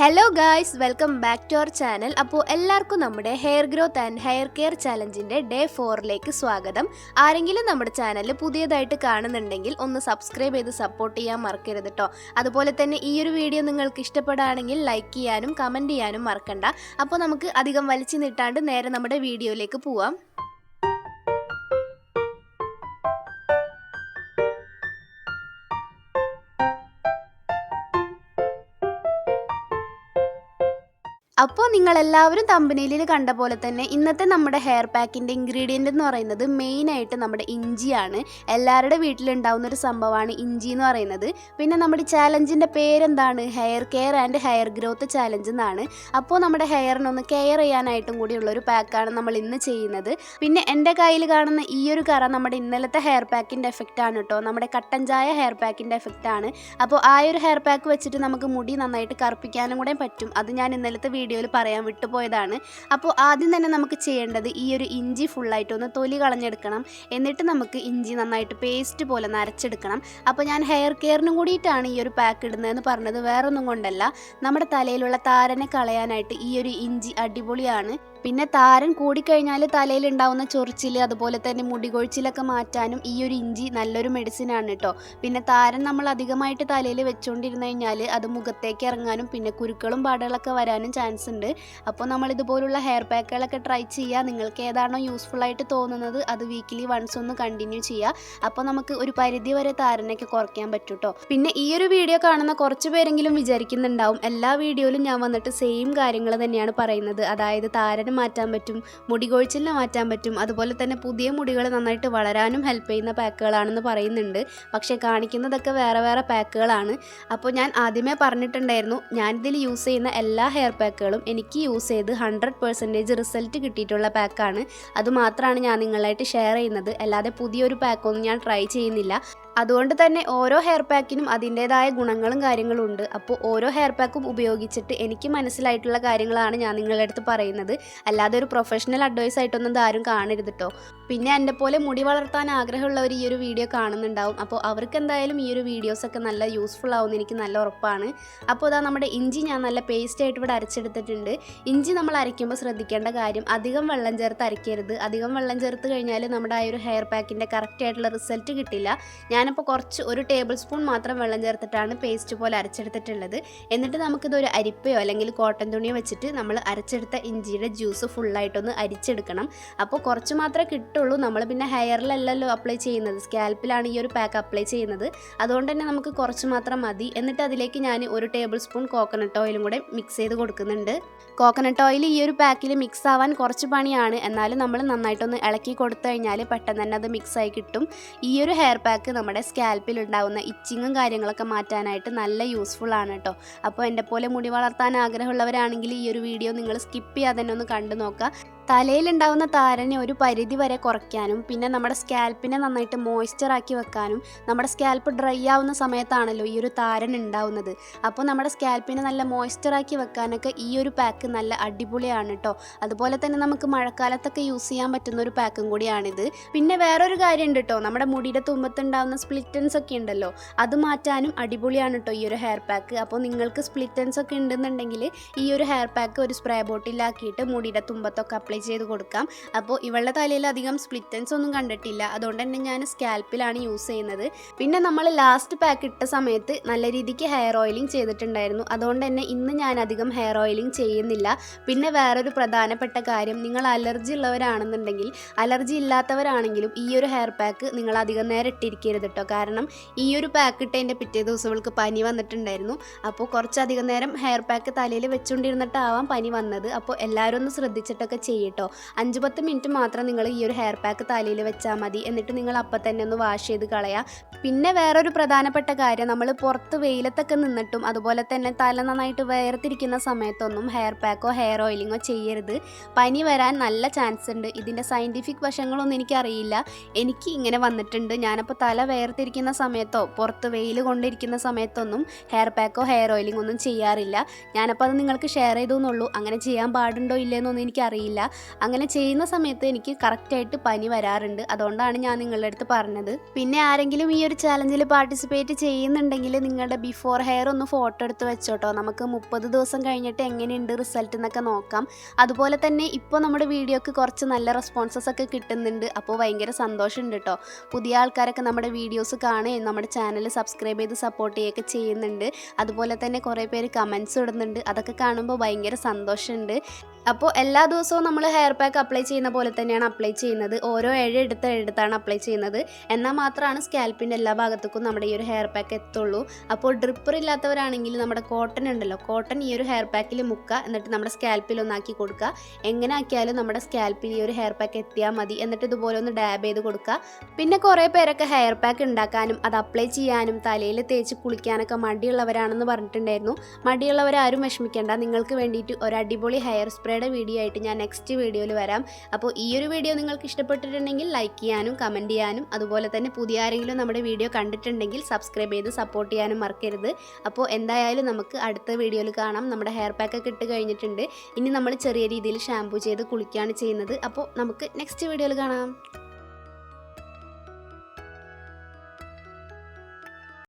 Hello guys welcome back to our channel അപ്പോൾ എല്ലാവർക്കും നമ്മുടെ hair growth and hair care ചലഞ്ചിന്റെ day ഫോറിലേക്ക് സ്വാഗതം. ആരെങ്കിലും നമ്മുടെ ചാനൽ പുതിയതായിട്ട് കാണുന്നുണ്ടെങ്കിൽ ഒന്ന് സബ്സ്ക്രൈബ് ചെയ്ത് സപ്പോർട്ട് ചെയ്യാൻ മറക്കരുത് കേട്ടോ അതുപോലെ തന്നെ ഈ ഒരു വീഡിയോ നിങ്ങൾക്ക് ഇഷ്ടപ്പെടുകയാണെങ്കിൽ ലൈക്ക് ചെയ്യാനും കമന്റ് ചെയ്യാനും മറക്കണ്ട. അപ്പോൾ നമുക്ക് അധികം വലിച്ചു നീട്ടാണ്ട് നേരെ നമ്മുടെ വീഡിയോയിലേക്ക് പോവാം. അപ്പോൾ നിങ്ങൾ എല്ലാവരും തമ്പനയിലിൽ കണ്ട പോലെ തന്നെ ഇന്നത്തെ നമ്മുടെ ഹെയർ പാക്കിന്റെ ഇൻഗ്രീഡിയന്റ് എന്ന് പറയുന്നത് മെയിനായിട്ട് നമ്മുടെ ഇഞ്ചിയാണ്. എല്ലാവരുടെ വീട്ടിലുണ്ടാവുന്ന ഒരു സംഭവമാണ് ഇഞ്ചി എന്ന് പറയുന്നത്. പിന്നെ നമ്മുടെ ചാലഞ്ചിന്റെ പേരെന്താണ്? Hair care and hair growth challenge എന്നാണ്. അപ്പോൾ നമ്മുടെ ഹെയറിനൊന്ന് കെയർ ചെയ്യാനായിട്ടും കൂടിയുള്ള ഒരു പാക്കാണ് നമ്മൾ ഇന്ന് ചെയ്യുന്നത്. പിന്നെ എന്റെ കയ്യിൽ കാണുന്ന ഈ ഒരു കറ നമ്മുടെ ഇന്നലത്തെ ഹെയർ പാക്കിന്റെ എഫക്റ്റ് ആണ് കേട്ടോ. നമ്മുടെ കട്ടൻ ചായ ഹെയർ പാക്കിന്റെ എഫക്റ്റ് ആണ്. അപ്പോൾ ആ ഒരു ഹെയർ പാക്ക് വെച്ചിട്ട് നമുക്ക് മുടി നന്നായിട്ട് കറുപ്പിക്കാനും കൂടെ പറ്റും. അത് ഞാൻ ഇന്നലത്തെ വീഡിയോയിൽ പറയാൻ വിട്ടുപോയതാണ്. അപ്പോൾ ആദ്യം തന്നെ നമുക്ക് ചെയ്യേണ്ടത് ഈ ഒരു ഇഞ്ചി ഫുള്ളായിട്ട് ഒന്ന് തൊലി കളഞ്ഞെടുക്കണം. എന്നിട്ട് നമുക്ക് ഇഞ്ചി നന്നായിട്ട് പേസ്റ്റ് പോലെ നരച്ചെടുക്കണം. അപ്പോൾ ഞാൻ ഹെയർ കെയറിനും കൂടിയിട്ടാണ് ഈ ഒരു പാക്ക് ഇടുന്നതെന്ന് പറഞ്ഞത്. വേറൊന്നും കൊണ്ടല്ല. നമ്മുടെ തലയിലുള്ള താരനെ കളയാനായിട്ട് ഈ ഒരു ഇഞ്ചി അടിപൊളിയാണ്. പിന്നെ താരൻ കൂടിക്കഴിഞ്ഞാൽ തലയിൽ ഉണ്ടാവുന്ന ചൊറിച്ചിൽ അതുപോലെ തന്നെ മുടി കൊഴിച്ചിലൊക്കെ മാറ്റാനും ഈ ഒരു ഇഞ്ചി നല്ലൊരു മെഡിസിൻ ആണ് കേട്ടോ പിന്നെ താരൻ നമ്മൾ അധികമായിട്ട് തലയിൽ വെച്ചുകൊണ്ടിരുന്നു കഴിഞ്ഞാൽ അത് മുഖത്തേക്ക് ഇറങ്ങാനും പിന്നെ കുരുക്കളും പാടുകളൊക്കെ വരാനും ചാൻസ് ഉണ്ട്. അപ്പോൾ നമ്മൾ ഇതുപോലുള്ള ഹെയർ പാക്കുകളൊക്കെ ട്രൈ ചെയ്യുക നിങ്ങൾക്ക് ഏതാണോ യൂസ്ഫുൾ ആയിട്ട് തോന്നുന്നത് അത് വീക്കിലി വൺസ് ഒന്ന് കണ്ടിന്യൂ ചെയ്യുക അപ്പോൾ നമുക്ക് ഒരു പരിധി വരെ താരനൊക്കെ കുറയ്ക്കാൻ പറ്റും കേട്ടോ പിന്നെ ഈ ഒരു വീഡിയോ കാണുന്ന കുറച്ച് പേരെങ്കിലും വിചാരിക്കുന്നുണ്ടാവും. എല്ലാ വീഡിയോയിലും ഞാൻ വന്നിട്ട് സെയിം കാര്യങ്ങൾ തന്നെയാണ് പറയുന്നത്. അതായത് താരന് മാറ്റാൻ പറ്റും. മുടി കൊഴിച്ചിലിനെ മാറ്റാൻ പറ്റും. അതുപോലെ തന്നെ പുതിയ മുടികൾ നന്നായിട്ട് വളരാനും ഹെൽപ്പ് ചെയ്യുന്ന പാക്കുകളാണെന്ന് പറയുന്നുണ്ട്. പക്ഷേ കാണിക്കുന്നതൊക്കെ വേറെ വേറെ പാക്കുകളാണ് അപ്പോൾ ഞാൻ ആദ്യമേ പറഞ്ഞിട്ടുണ്ടായിരുന്നു ഞാനിതിൽ യൂസ് ചെയ്യുന്ന എല്ലാ ഹെയർ പാക്കുകളും എനിക്ക് യൂസ് ചെയ്ത് ഹൺഡ്രഡ് പെർസെന്റേജ് റിസൾട്ട് കിട്ടിയിട്ടുള്ള പാക്കാണ് അതുമാത്രമാണ് ഞാൻ നിങ്ങളായിട്ട് ഷെയർ ചെയ്യുന്നത്. അല്ലാതെ പുതിയൊരു പാക്കൊന്നും ഞാൻ ട്രൈ ചെയ്യുന്നില്ല. അതുകൊണ്ട് തന്നെ ഓരോ ഹെയർ പാക്കിനും അതിന്റേതായ ഗുണങ്ങളും കാര്യങ്ങളും ഉണ്ട്. അപ്പോൾ ഓരോ ഹെയർ പാക്കും ഉപയോഗിച്ചിട്ട് എനിക്ക് മനസ്സിലായിട്ടുള്ള കാര്യങ്ങളാണ് ഞാൻ നിങ്ങളുടെ അടുത്ത് പറയുന്നത്. അല്ലാതെ ഒരു പ്രൊഫഷണൽ അഡ്വൈസ് ആയിട്ടൊന്നും ആരും കാണരുത് കേട്ടോ പിന്നെ എന്റെ പോലെ മുടി വളർത്താൻ ആഗ്രഹമുള്ളവർ ഈ ഒരു വീഡിയോ കാണുന്നുണ്ടാവും. അപ്പോൾ അവർക്ക് എന്തായാലും ഈ ഒരു വീഡിയോസൊക്കെ നല്ല യൂസ്ഫുൾ ആവുമെന്ന് എനിക്ക് നല്ല ഉറപ്പാണ്. അപ്പോൾ ഇതാ നമ്മുടെ ഇഞ്ചി ഞാൻ നല്ല പേസ്റ്റ് ആയിട്ട് ഇവിടെ അരച്ചെടുത്തിട്ടുണ്ട്. ഇഞ്ചി നമ്മൾ അരയ്ക്കുമ്പോൾ ശ്രദ്ധിക്കേണ്ട കാര്യം അധികം വെള്ളം ചേർത്ത് അരയ്ക്കരുത്. അധികം വെള്ളം ചേർത്ത് കഴിഞ്ഞാൽ നമ്മുടെ ആ ഒരു ഹെയർ പാക്കിന്റെ കറക്റ്റ് ആയിട്ടുള്ള റിസൾട്ട് കിട്ടില്ല. ഞാനിപ്പോൾ കുറച്ച് ഒരു ടേബിൾ സ്പൂൺ മാത്രം വെള്ളം ചേർത്തിട്ടാണ് പേസ്റ്റ് പോലെ അരച്ചെടുത്തിട്ടുള്ളത്. എന്നിട്ട് നമുക്കിതൊരു അരിപ്പയോ അല്ലെങ്കിൽ കോട്ടൺ തുണിയോ വെച്ചിട്ട് നമ്മൾ അരച്ചെടുത്ത ഇഞ്ചിയുടെ ജ്യൂസ് ഫുള്ളായിട്ടൊന്ന് അരിച്ചെടുക്കണം. അപ്പോൾ കുറച്ച് മാത്രമേ കിട്ടുള്ളൂ നമ്മൾ പിന്നെ ഹെയറിലല്ലല്ലോ അപ്ലൈ ചെയ്യുന്നത്. സ്കാൽപ്പിലാണ് ഈ ഒരു പാക്ക് അപ്ലൈ ചെയ്യുന്നത്. അതുകൊണ്ട് തന്നെ നമുക്ക് കുറച്ച് മാത്രം മതി. എന്നിട്ട് അതിലേക്ക് ഞാൻ ഒരു ടേബിൾ സ്പൂൺ കോക്കനട്ട് ഓയിലും കൂടെ മിക്സ് ചെയ്ത് കൊടുക്കുന്നുണ്ട്. കോക്കനട്ട് ഓയിൽ ഈ ഒരു പാക്കിൽ മിക്സ് ആവാൻ കുറച്ച് പണിയാണ്. എന്നാലും നമ്മൾ നന്നായിട്ടൊന്ന് ഇളക്കി കൊടുത്തു കഴിഞ്ഞാൽ പെട്ടെന്ന് തന്നെ അത് മിക്സ് ആയി കിട്ടും. ഈ ഒരു ഹെയർ പാക്ക് നമ്മുടെ സ്കാൽപ്പിൽ ഉണ്ടാകുന്ന ഇച്ചിങ്ങും കാര്യങ്ങളൊക്കെ മാറ്റാനായിട്ട് നല്ല യൂസ്ഫുൾ ആണ് കേട്ടോ അപ്പോൾ എന്റെ പോലെ മുടി വളർത്താൻ ആഗ്രഹമുള്ളവരാണെങ്കിൽ ഈ ഒരു വീഡിയോ നിങ്ങൾ സ്കിപ്പ് ചെയ്യാതെ തന്നെ ഒന്ന് കണ്ടു നോക്കുക തലയിലുണ്ടാവുന്ന താരനെ ഒരു പരിധി വരെ കുറയ്ക്കാനും പിന്നെ നമ്മുടെ സ്കാൽപ്പിനെ നന്നായിട്ട് മോയ്സ്ചർ ആക്കി വെക്കാനും നമ്മുടെ സ്കാൽപ്പ് ഡ്രൈ ആവുന്ന സമയത്താണല്ലോ ഈ ഒരു താരൻ ഉണ്ടാവുന്നത്. അപ്പോൾ നമ്മുടെ സ്കാൽപ്പിനെ നല്ല മോയ്സ്ചർ ആക്കി വെക്കാനൊക്കെ ഈ ഒരു പാക്ക് നല്ല അടിപൊളിയാണ് കേട്ടോ അതുപോലെ തന്നെ നമുക്ക് മഴക്കാലത്തൊക്കെ യൂസ് ചെയ്യാൻ പറ്റുന്ന ഒരു പാക്കും കൂടിയാണിത്. പിന്നെ വേറൊരു കാര്യം ഉണ്ട് കേട്ടോ നമ്മുടെ മുടിയുടെ തുമ്പത്തുണ്ടാവുന്ന സ്പ്ലിറ്റൻസ് ഒക്കെ ഉണ്ടല്ലോ അത് മാറ്റാനും അടിപൊളിയാണ് കേട്ടോ ഈ ഒരു ഹെയർ പാക്ക് അപ്പോൾ നിങ്ങൾക്ക് സ്പ്ലിറ്റൻസ് ഒക്കെ ഉണ്ടെന്നുണ്ടെങ്കിൽ ഈ ഒരു ഹെയർ പാക്ക് ഒരു സ്പ്രേ ബോട്ടിലാക്കിയിട്ട് മുടിയുടെ തുമ്പത്തൊക്കെ അപ്ലൈ ചെയ്ത് കൊടുക്കാം. അപ്പോൾ ഇവളുടെ തലയിൽ അധികം സ്പ്ലിറ്റൻസ് ഒന്നും കണ്ടിട്ടില്ല. അതുകൊണ്ട് തന്നെ ഞാൻ സ്കാൽപ്പിലാണ് യൂസ് ചെയ്യുന്നത്. പിന്നെ നമ്മൾ ലാസ്റ്റ് പാക്ക് ഇട്ട സമയത്ത് നല്ല രീതിക്ക് ഹെയർ ഓയിലിംഗ് ചെയ്തിട്ടുണ്ടായിരുന്നു. അതുകൊണ്ട് തന്നെ ഇന്ന് ഞാൻ അധികം ഹെയർ ഓയിലിംഗ് ചെയ്യുന്നില്ല. പിന്നെ വേറൊരു പ്രധാനപ്പെട്ട കാര്യം നിങ്ങൾ അലർജി ഉള്ളവരാണെന്നുണ്ടെങ്കിൽ അലർജി ഇല്ലാത്തവരാണെങ്കിലും ഈ ഒരു ഹെയർ പാക്ക് നിങ്ങൾ അധികം നേരം ഇട്ടിരിക്കരുത് കേട്ടോ കാരണം ഈ ഒരു പാക്ക് ഇട്ടതിന്റെ പിറ്റേ ദിവസം ഇവൾക്ക് പനി വന്നിട്ടുണ്ടായിരുന്നു. അപ്പോൾ കുറച്ചധികം നേരം ഹെയർ പാക്ക് തലയിൽ വെച്ചുകൊണ്ടിരുന്നിട്ടാവാം പനി വന്നത്. അപ്പോൾ എല്ലാവരും ഒന്ന് ശ്രദ്ധിച്ചിട്ടൊക്കെ ചെയ്യട്ടോ. അഞ്ച് പത്ത് മിനിറ്റ് മാത്രം നിങ്ങൾ ഈ ഒരു ഹെയർ പാക്ക് തലയിൽ വെച്ചാൽ മതി. എന്നിട്ട് നിങ്ങൾ അപ്പം തന്നെ ഒന്ന് വാഷ് ചെയ്ത് കളയാം. പിന്നെ വേറൊരു പ്രധാനപ്പെട്ട കാര്യം നമ്മൾ പുറത്ത് വെയിലത്തൊക്കെ നിന്നിട്ടും അതുപോലെ തന്നെ തല നന്നായിട്ട് വേർതിരിക്കുന്ന സമയത്തൊന്നും ഹെയർ പാക്കോ ഹെയർ ഓയിലിങ്ങോ ചെയ്യരുത്. പനി വരാൻ നല്ല ചാൻസ് ഉണ്ട്. ഇതിന്റെ സയന്റിഫിക് വശങ്ങളൊന്നും എനിക്കറിയില്ല. എനിക്ക് ഇങ്ങനെ വന്നിട്ടുണ്ട്. ഞാനപ്പോൾ തല വേർതിരിക്കുന്ന സമയത്തോ പുറത്ത് വെയിൽ കൊണ്ടിരിക്കുന്ന സമയത്തൊന്നും ഹെയർ പാക്കോ ഹെയർ ഓയിലിംഗ് ഒന്നും ചെയ്യാറില്ല. ഞാനപ്പോൾ അത് നിങ്ങൾക്ക് ഷെയർ ചെയ്തു എന്നുള്ളൂ അങ്ങനെ ചെയ്യാൻ പാടുണ്ടോ ഇല്ലയെന്നൊന്നും എനിക്കറിയില്ല. അങ്ങനെ ചെയ്യുന്ന സമയത്ത് എനിക്ക് കറക്റ്റായിട്ട് പനി വരാറുണ്ട്. അതുകൊണ്ടാണ് ഞാൻ നിങ്ങളുടെ അടുത്ത് പറഞ്ഞത്. പിന്നെ ആരെങ്കിലും ഈ ഒരു ചാലഞ്ചിൽ പാർട്ടിസിപ്പേറ്റ് ചെയ്യുന്നുണ്ടെങ്കിൽ നിങ്ങളുടെ ബിഫോർ ഹെയർ ഒന്ന് ഫോട്ടോ എടുത്ത് വെച്ചോട്ടോ. നമുക്ക് മുപ്പത് ദിവസം കഴിഞ്ഞിട്ട് എങ്ങനെയുണ്ട് റിസൾട്ട് എന്നൊക്കെ നോക്കാം. അതുപോലെ തന്നെ ഇപ്പോൾ നമ്മുടെ വീഡിയോക്ക് കുറച്ച് നല്ല റെസ്പോൺസസ് ഒക്കെ കിട്ടുന്നുണ്ട്. അപ്പോൾ ഭയങ്കര സന്തോഷമുണ്ട് കേട്ടോ പുതിയ ആൾക്കാരൊക്കെ നമ്മുടെ വീഡിയോസ് കാണുകയും നമ്മുടെ ചാനൽ സബ്സ്ക്രൈബ് ചെയ്ത് സപ്പോർട്ട് ചെയ്യുകയൊക്കെ ചെയ്യുന്നുണ്ട്. അതുപോലെ തന്നെ കുറേ പേര് കമൻസ് ഇടുന്നുണ്ട്. അതൊക്കെ കാണുമ്പോൾ ഭയങ്കര സന്തോഷമുണ്ട്. അപ്പോൾ എല്ലാ ദിവസവും നമ്മൾ ഹെയർ പാക്ക് അപ്ലൈ ചെയ്യുന്ന പോലെ തന്നെയാണ് അപ്ലൈ ചെയ്യുന്നത്. ഓരോ ഏഴ് എടുത്ത് എടുത്താണ് അപ്ലൈ ചെയ്യുന്നത്. എന്നാൽ മാത്രമാണ് സ്കാൽപ്പിന്റെ എല്ലാ ഭാഗത്തേക്കും നമ്മുടെ ഈ ഒരു ഹെയർ പാക്ക് എത്തുള്ളൂ. അപ്പോൾ ഡ്രിപ്പർ ഇല്ലാത്തവരാണെങ്കിൽ നമ്മുടെ കോട്ടൺ ഉണ്ടല്ലോ കോട്ടൺ ഈ ഒരു ഹെയർ പാക്കിൽ മുക്കുക. എന്നിട്ട് നമ്മുടെ സ്കാൽപ്പിൽ ഒന്നാക്കി കൊടുക്കുക. എങ്ങനെ ആക്കിയാലും നമ്മുടെ സ്കാൽപ്പിൽ ഈ ഒരു ഹെയർ പാക്ക് എത്തിയാൽ മതി. എന്നിട്ട് ഇതുപോലെ ഒന്ന് ഡാബ് ചെയ്ത് കൊടുക്കുക. പിന്നെ കുറേ പേരൊക്കെ ഹെയർ പാക്ക് ഉണ്ടാക്കാനും അത് അപ്ലൈ ചെയ്യാനും തലയിൽ തേച്ച് കുളിക്കാനൊക്കെ മടിയുള്ളവരാണെന്ന് പറഞ്ഞിട്ടുണ്ടായിരുന്നു. മടിയുള്ളവരാരും വിഷമിക്കേണ്ട. നിങ്ങൾക്ക് വേണ്ടിയിട്ട് ഒരു അടിപൊളി ഹെയർ സ്പ്രേയുടെ വീഡിയോ ആയിട്ട് ഞാൻ നെക്സ്റ്റ് വീഡിയോയിൽ വരാം. അപ്പോൾ ഈ ഒരു വീഡിയോ നിങ്ങൾക്ക് ഇഷ്ടപ്പെട്ടിട്ടുണ്ടെങ്കിൽ ലൈക്ക് ചെയ്യാനും കമന്റ് ചെയ്യാനും അതുപോലെ തന്നെ പുതിയ ആരെങ്കിലും നമ്മുടെ വീഡിയോ കണ്ടിട്ടുണ്ടെങ്കിൽ സബ്സ്ക്രൈബ് ചെയ്ത് സപ്പോർട്ട് ചെയ്യാനും മറക്കരുത്. അപ്പോൾ എന്തായാലും നമുക്ക് അടുത്ത വീഡിയോയിൽ കാണാം. നമ്മുടെ ഹെയർ പാക്കൊക്കെ ഇട്ട് കഴിഞ്ഞിട്ടുണ്ട്. ഇനി നമ്മൾ ചെറിയ രീതിയിൽ ഷാമ്പൂ ചെയ്ത് കുളിക്കുകയാണ് ചെയ്യുന്നത്. അപ്പോൾ നമുക്ക് നെക്സ്റ്റ് വീഡിയോയിൽ കാണാം.